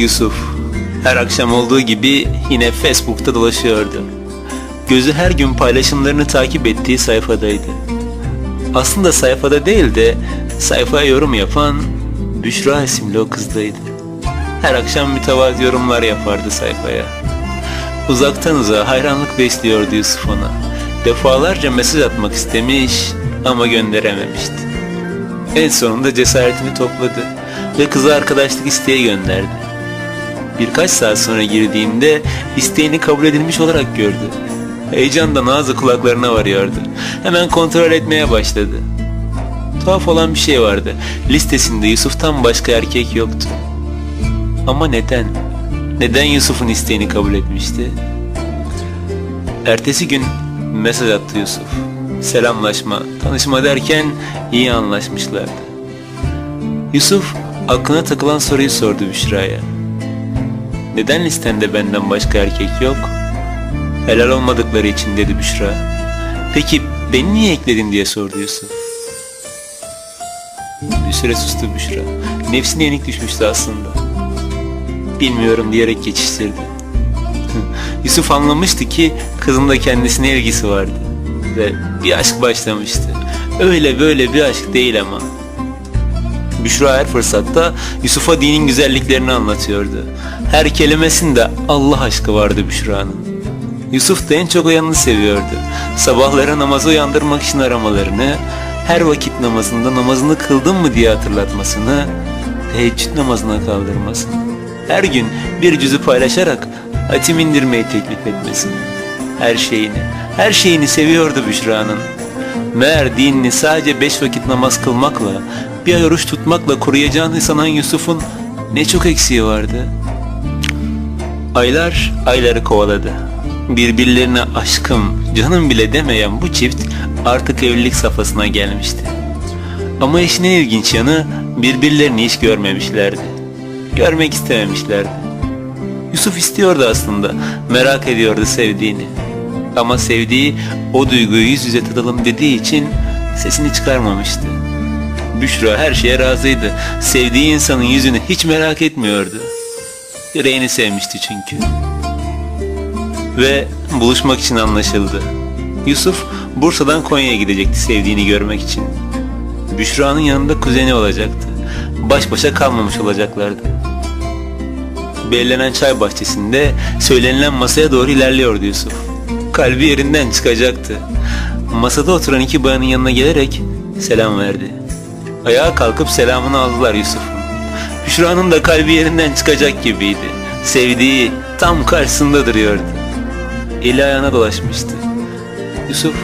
Yusuf her akşam olduğu gibi yine Facebook'ta dolaşıyordu. Gözü her gün paylaşımlarını takip ettiği sayfadaydı. Aslında sayfada değil de sayfaya yorum yapan Büşra isimli o kızdaydı. Her akşam mütevazı yorumlar yapardı sayfaya. Uzaktan uzağa hayranlık besliyordu Yusuf ona. Defalarca mesaj atmak istemiş ama gönderememişti. En sonunda cesaretini topladı ve kıza arkadaşlık isteği gönderdi. Birkaç saat sonra girdiğinde isteğini kabul edilmiş olarak gördü. Heyecandan ağzı kulaklarına varıyordu. Hemen kontrol etmeye başladı. Tuhaf olan bir şey vardı. Listesinde Yusuf'tan başka erkek yoktu. Ama neden? Neden Yusuf'un isteğini kabul etmişti? Ertesi gün mesaj attı Yusuf. Selamlaşma, tanışma derken iyi anlaşmışlardı. Yusuf aklına takılan soruyu sordu Büşra'ya. Neden listende benden başka erkek yok? Helal olmadıkları için dedi Büşra. Peki beni niye ekledin diye sordu Yusuf. Bir süre sustu Büşra. Nefsine yenik düşmüştü aslında. Bilmiyorum diyerek geçiştirdi. Yusuf anlamıştı ki kızın da kendisine ilgisi vardı. Ve bir aşk başlamıştı. Öyle böyle bir aşk değil ama. Büşra her fırsatta Yusuf'a dinin güzelliklerini anlatıyordu. Her kelimesinde Allah aşkı vardı Büşra'nın. Yusuf da en çok o yanını seviyordu. Sabahları namazı uyandırmak için aramalarını, her vakit namazında namazını kıldın mı diye hatırlatmasını, teheccüd namazına kaldırmasını, her gün bir cüzü paylaşarak hatim indirmeyi teklif etmesini, her şeyini, her şeyini seviyordu Büşra'nın. Meğer dinini sadece beş vakit namaz kılmakla, bir ay oruç tutmakla koruyacağını sanan Yusuf'un ne çok eksiği vardı. Aylar ayları kovaladı. Birbirlerine aşkım, canım bile demeyen bu çift artık evlilik safhasına gelmişti. Ama işin en ilginç yanı birbirlerini hiç görmemişlerdi. Görmek istememişlerdi. Yusuf istiyordu aslında, merak ediyordu sevdiğini. Ama sevdiği o duyguyu yüz yüze tadalım dediği için sesini çıkarmamıştı. Büşra her şeye razıydı. Sevdiği insanın yüzünü hiç merak etmiyordu. Yüreğini sevmişti çünkü. Ve buluşmak için anlaşıldı. Yusuf Bursa'dan Konya'ya gidecekti sevdiğini görmek için. Büşra'nın yanında kuzeni olacaktı. Baş başa kalmamış olacaklardı. Belirlenen çay bahçesinde söylenilen masaya doğru ilerliyordu Yusuf. Kalbi yerinden çıkacaktı. Masada oturan iki bayanın yanına gelerek selam verdi. Ayağa kalkıp selamını aldılar Yusuf'un. Büşra'nın da kalbi yerinden çıkacak gibiydi. Sevdiği tam karşısında duruyordu. Eli ayağına dolaşmıştı. Yusuf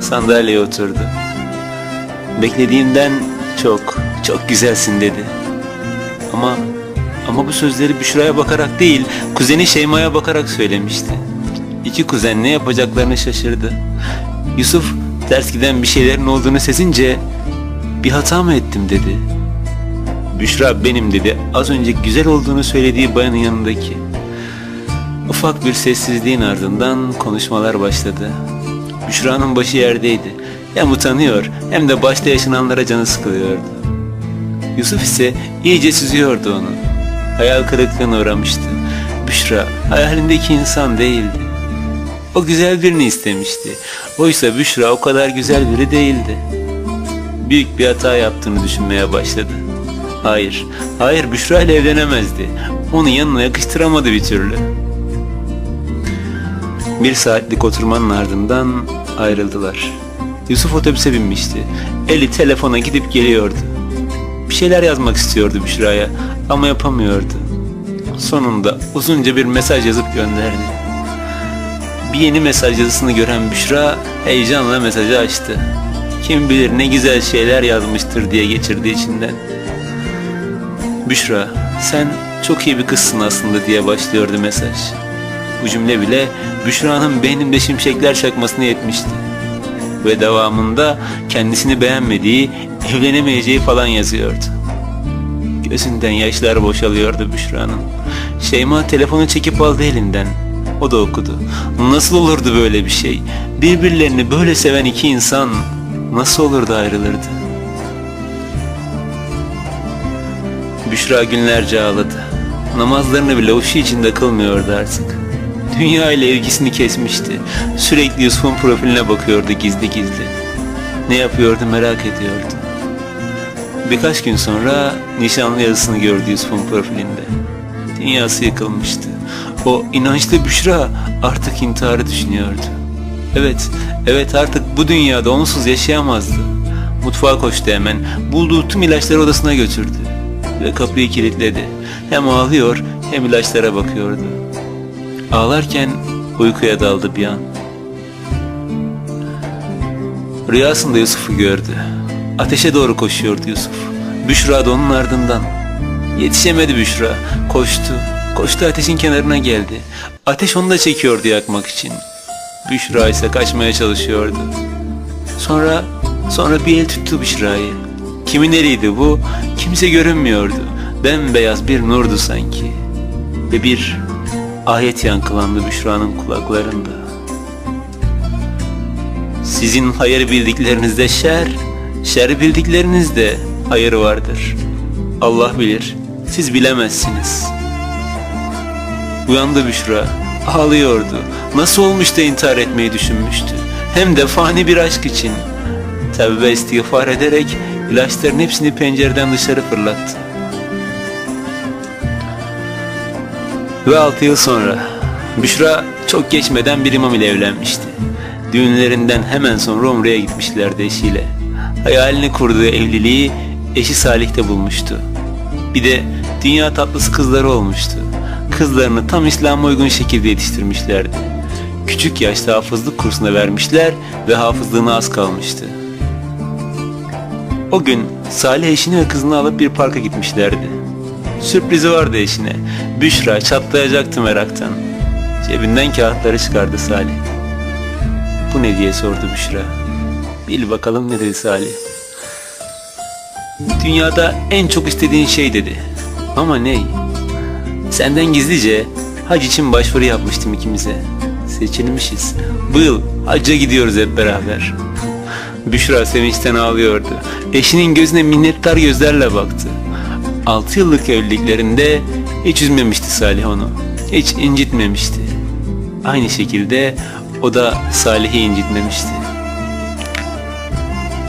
sandalyeye oturdu. Beklediğimden çok, çok güzelsin dedi. Ama ama bu sözleri Büşra'ya bakarak değil, kuzeni Şeyma'ya bakarak söylemişti. İki kuzen ne yapacaklarını şaşırdı. Yusuf ters giden bir şeylerin olduğunu sezince bir hata mı ettim dedi. Büşra benim dedi. Az önce güzel olduğunu söylediği bayanın yanındaki. Ufak bir sessizliğin ardından konuşmalar başladı. Büşra'nın başı yerdeydi. Hem utanıyor hem de başta yaşananlara canı sıkılıyordu. Yusuf ise iyice süzüyordu onu. Hayal kırıklığına uğramıştı. Büşra hayalindeki insan değildi. O güzel birini istemişti. Oysa Büşra o kadar güzel biri değildi. Büyük bir hata yaptığını düşünmeye başladı. Hayır, hayır Büşra ile evlenemezdi. Onu yanına yakıştıramadı bir türlü. Bir saatlik oturmanın ardından ayrıldılar. Yusuf otobüse binmişti. Eli telefona gidip geliyordu. Bir şeyler yazmak istiyordu Büşra'ya ama yapamıyordu. Sonunda uzunca bir mesaj yazıp gönderdi. Bir yeni mesaj yazısını gören Büşra heyecanla mesajı açtı. Kim bilir ne güzel şeyler yazmıştır diye geçirdi içinden. Büşra, sen çok iyi bir kızsın aslında diye başlıyordu mesaj. Bu cümle bile Büşra'nın beynimde şimşekler çakmasına yetmişti. Ve devamında kendisini beğenmediği, evlenemeyeceği falan yazıyordu. Gözünden yaşlar boşalıyordu Büşra'nın. Şeyma telefonu çekip aldı elinden. O da okudu. Nasıl olurdu böyle bir şey? Birbirlerini böyle seven iki insan nasıl olurdu ayrılırdı? Büşra günlerce ağladı. Namazlarını bile huşu içinde kılmıyordu artık. Dünya ile ilgisini kesmişti. Sürekli Yusuf'un profiline bakıyordu gizli gizli. Ne yapıyordu merak ediyordu. Birkaç gün sonra nişanlı yazısını gördü Yusuf'un profilinde. Dünyası yıkılmıştı. O inançlı Büşra artık intiharı düşünüyordu. Evet, evet artık bu dünyada onsuz yaşayamazdı. Mutfağa koştu hemen, bulduğu tüm ilaçları odasına götürdü. Ve kapıyı kilitledi. Hem ağlıyor hem ilaçlara bakıyordu. Ağlarken uykuya daldı bir an. Rüyasında Yusuf'u gördü. Ateşe doğru koşuyordu Yusuf. Büşra da onun ardından. Yetişemedi Büşra. Koştu. Koştu ateşin kenarına geldi. Ateş onu da çekiyordu yakmak için. Büşra ise kaçmaya çalışıyordu. Sonra sonra bir el tuttu Büşra'yı. Kimin eliydi bu? Kimse görünmüyordu. Bembeyaz bir nurdu sanki. Ve bir ayet yankılandı Büşra'nın kulaklarında. Sizin hayır bildiklerinizde şer, şer bildiklerinizde hayır vardır. Allah bilir, siz bilemezsiniz. Uyandı Büşra, ağlıyordu. Nasıl olmuş da intihar etmeyi düşünmüştü. Hem de fani bir aşk için. Tevbe istiğfar ederek ilaçların hepsini pencereden dışarı fırlattı. Ve 6 yıl sonra Büşra çok geçmeden bir imam ile evlenmişti. Düğünlerinden hemen sonra Umre'ye gitmişlerdi eşiyle. Hayalini kurduğu evliliği eşi Salih'te bulmuştu. Bir de dünya tatlısı kızları olmuştu. Kızlarını tam İslam'a uygun şekilde yetiştirmişlerdi. Küçük yaşta hafızlık kursuna vermişler ve hafızlığına az kalmıştı. O gün Salih eşini ve kızını alıp bir parka gitmişlerdi. Sürprizi vardı eşine. Büşra çatlayacaktı meraktan. Cebinden kağıtları çıkardı Salih. Bu ne diye sordu Büşra. Bil bakalım ne dedi Salih. Dünyada en çok istediğin şey dedi. Ama ne? Senden gizlice hac için başvuru yapmıştım ikimize. Seçilmişiz. Bu yıl hacca gidiyoruz hep beraber. Büşra sevinçten ağlıyordu. Eşinin gözüne minnettar gözlerle baktı. Altı yıllık evliliklerinde hiç üzmemişti Salih onu. Hiç incitmemişti. Aynı şekilde o da Salih'i incitmemişti.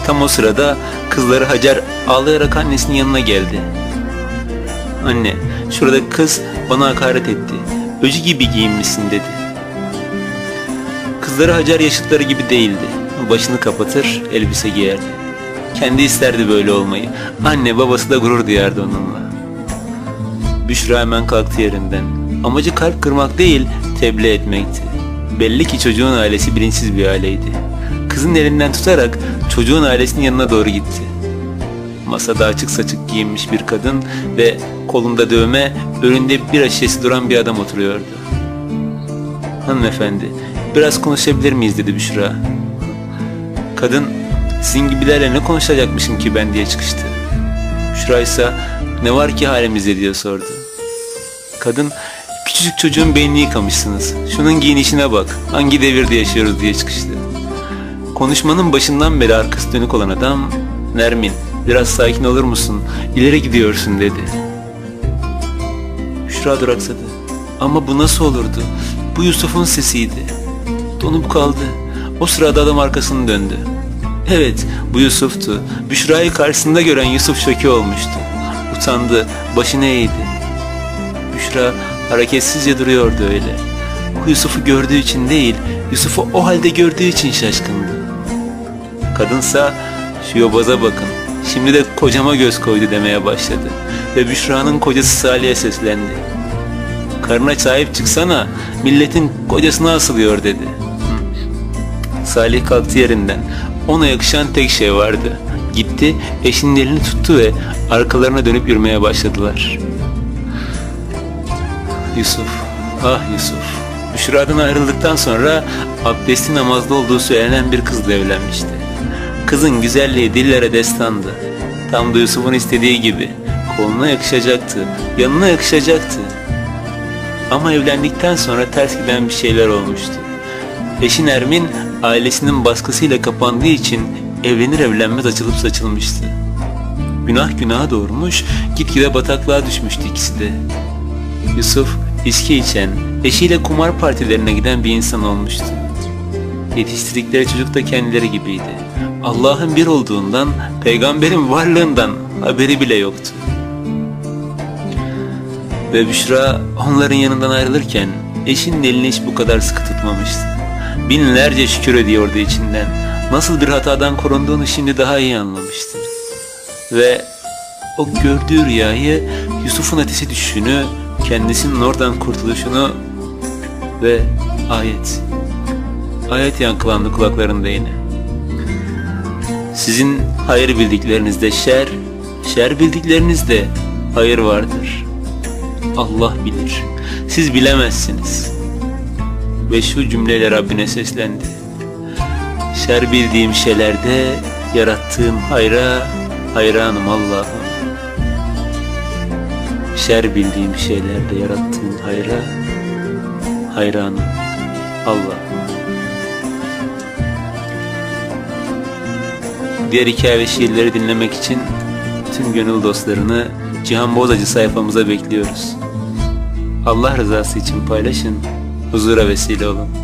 Tam o sırada kızları Hacer ağlayarak annesinin yanına geldi. Anne, şurada kız bana hakaret etti. Öcü gibi giyinmişsin dedi. Kızları Hacer yaşıtları gibi değildi. Başını kapatır, elbise giyerdi. Kendi isterdi böyle olmayı. Anne babası da gurur duyardı onunla. Büşra hemen kalktı yerinden. Amacı kalp kırmak değil, tebliğ etmekti. Belli ki çocuğun ailesi bilinçsiz bir aileydi. Kızın elinden tutarak çocuğun ailesinin yanına doğru gitti. Masada açık saçık giyinmiş bir kadın ve kolunda dövme, önünde bir şişesi duran bir adam oturuyordu. Hanımefendi, biraz konuşabilir miyiz dedi Büşra. Kadın, sizin gibilerle ne konuşacakmışım ki ben diye çıkıştı. Büşra ise ne var ki halimizde diye sordu. Kadın, küçücük çocuğun beynini yıkamışsınız. Şunun giyinişine bak, hangi devirde yaşıyoruz diye çıkıştı. Konuşmanın başından beri arkası dönük olan adam, Nermin, biraz sakin olur musun, ileri gidiyorsun dedi. Büşra duraksadı. Ama bu nasıl olurdu? Bu Yusuf'un sesiydi. Donup kaldı. O sırada adam arkasını döndü. Evet, bu Yusuf'tu. Büşra'yı karşısında gören Yusuf şoke olmuştu. Utandı, başını eğdi. Büşra hareketsizce duruyordu öyle. Yusuf'u gördüğü için değil, Yusuf'u o halde gördüğü için şaşkındı. Kadınsa şu yobaza bakın, şimdi de kocama göz koydu demeye başladı. Ve Büşra'nın kocası Salih'e seslendi. Karına sahip çıksana, milletin kocasına asılıyor dedi. Salih kalktı yerinden. Ona yakışan tek şey vardı. Gitti, eşinin elini tuttu ve arkalarına dönüp yürümeye başladılar. Yusuf, ah Yusuf. Büşra'dan ayrıldıktan sonra abdesti namazda olduğu söylenen bir kızla evlenmişti. Kızın güzelliği dillere destandı. Tam da Yusuf'un istediği gibi. Koluna yakışacaktı, yanına yakışacaktı. Ama evlendikten sonra ters giden bir şeyler olmuştu. Eşi Nermin ailesinin baskısıyla kapandığı için evlenir evlenmez açılıp saçılmıştı. Günah günaha doğurmuş, gitgide bataklığa düşmüştü ikisi de. Yusuf içki içen, eşiyle kumar partilerine giden bir insan olmuştu. Yetiştirdikleri çocuk da kendileri gibiydi. Allah'ın bir olduğundan, peygamberin varlığından haberi bile yoktu. Ve Büşra onların yanından ayrılırken eşinin elini hiç bu kadar sıkı tutmamıştı. Binlerce şükür ediyordu içinden. Nasıl bir hatadan korunduğunu şimdi daha iyi anlamıştı. Ve o gördüğü rüyayı Yusuf'un ateşe düşüşünü, kendisinin oradan kurtuluşunu ve ayet. Ayet yankılandı kulaklarında yine. Sizin hayır bildiklerinizde şer, şer bildiklerinizde hayır vardır. Allah bilir. Siz bilemezsiniz. Ve şu cümleyle Rabbine seslendi. Şer bildiğim şeylerde yarattığım hayra hayranım Allah'ım. Şer bildiğim şeylerde yarattığın hayra hayranım Allah'ım. Diğer hikaye ve şiirleri dinlemek için tüm gönül dostlarını Cihan Bozacı sayfamıza bekliyoruz. Allah rızası için paylaşın, huzura vesile olun.